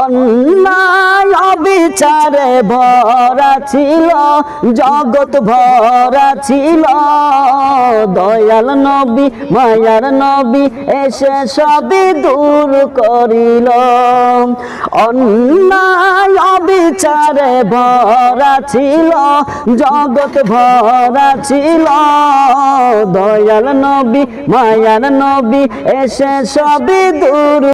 অন্যায় অবিচারে ভরা ছিল, জগৎ ভরা ছিল। দয়াল নবী, মায়ার নবী এসে সবই দূর করিল। অন্যায় অবিচারে ভরা ছিল, জগৎ ভরা ছিল। দয়াল নবী, মায়ার নবী এসে সবই দূর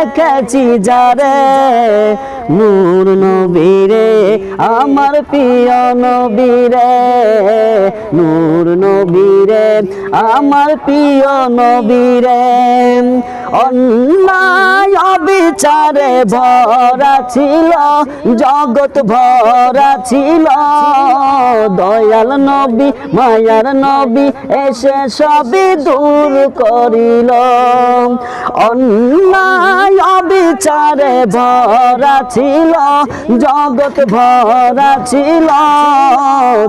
রেখেছি যারে নূর নবীরে, আমার প্রিয় নবীরে, নূর নবীরে, আমার প্রিয় নবীরে। অন্যায় অবিচারে ভরা ছিল, জগৎ ভরা ছিল। দয়াল নবী, মায়ার নবী এসে সবই দূর করিল। অন্যায় অবিচারে ভরা ছিল, জগৎ ভরা ছিল।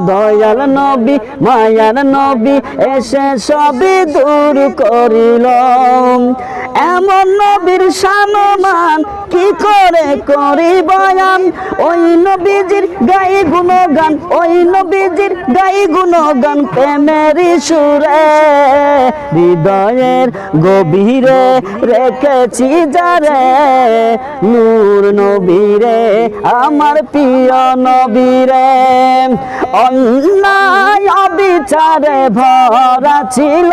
দয়াল নবী, মায়ার নবী এসে সবই দূর করিল। এমন নবীর সানমান কি করে করি বয়ান ওই নবীজির গাই গুণগান, ওই নবীজির গাই গুণগান প্রেমের সুরে, হৃদয়ের গভীরে রেখেছি যারে নূর নবীরে, আমার প্রিয় নবীরে, অন্যায় অবিচারে ভরা ছিল,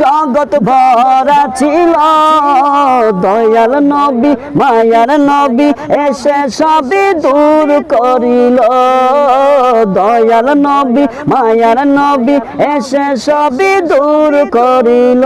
জগৎ ভরা ছিল। দয়াল নবী, মায়ার নবী এসে সবই দূর করিল। দয়াল নবী, মায়ার নবী এসে সবই দূর করিল।